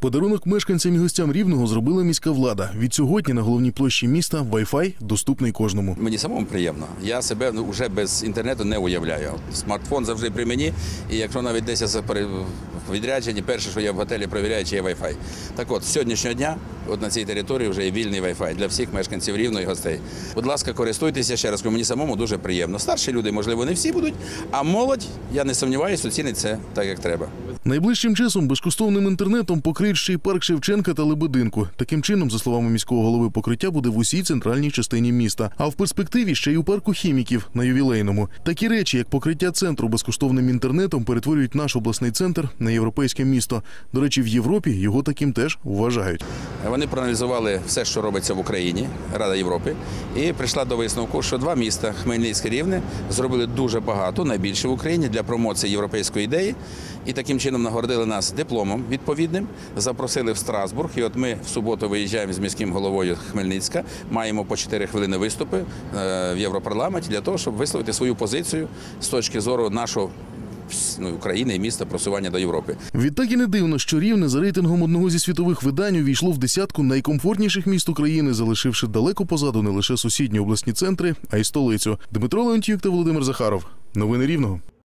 Подарунок мешканцям і гостям рівного зробила міська влада. Від сьогодні на головній площі міста Wi-Fi доступний кожному. Мені самому приємно. Я себе ну, вже без інтернету не уявляю. Смартфон завжди при мені, і якщо навіть десь я відрядженні, перше, що я в готелі перевіряю, чи є Wi-Fi. Так от, з сьогоднішнього дня от на цій території вже є вільний Wi-Fi для всіх мешканців рівного і гостей. Будь ласка, користуйтеся ще раз, мені самому дуже приємно. Старші люди, можливо, не всі будуть, а молодь, я не сумніваюся, оцінить це так, як треба. Найближчим часом безкоштовним інтернетом покриють ще й парк Шевченка та Лебединку. Таким чином, за словами міського голови, покриття буде в усій центральній частині міста. А в перспективі ще й у парку хіміків на ювілейному. Такі речі, як покриття центру безкоштовним інтернетом, перетворюють наш обласний центр на європейське місто. До речі, в Європі його таким теж вважають. Вони проаналізували все, що робиться в Україні, Рада Європи, і прийшла до висновку, що два міста Хмельницьке Рівне зробили дуже багато, найбільше в Україні для промоції європейської ідеї. І таким чином нагородили нас дипломом відповідним, запросили в Страсбург. І от ми в суботу виїжджаємо з міським головою Хмельницька. Маємо по 4 хвилини виступи е, в Європарламенті для того, щоб висловити свою позицію з точки зору нашого ну, України і міста просування до Європи. Відтак і не дивно, що рівне за рейтингом одного зі світових видань увійшло в десятку найкомфортніших міст України, залишивши далеко позаду не лише сусідні обласні центри, а й столицю. Дмитро Леонтьюк та Володимир Захаров. Новини рівного.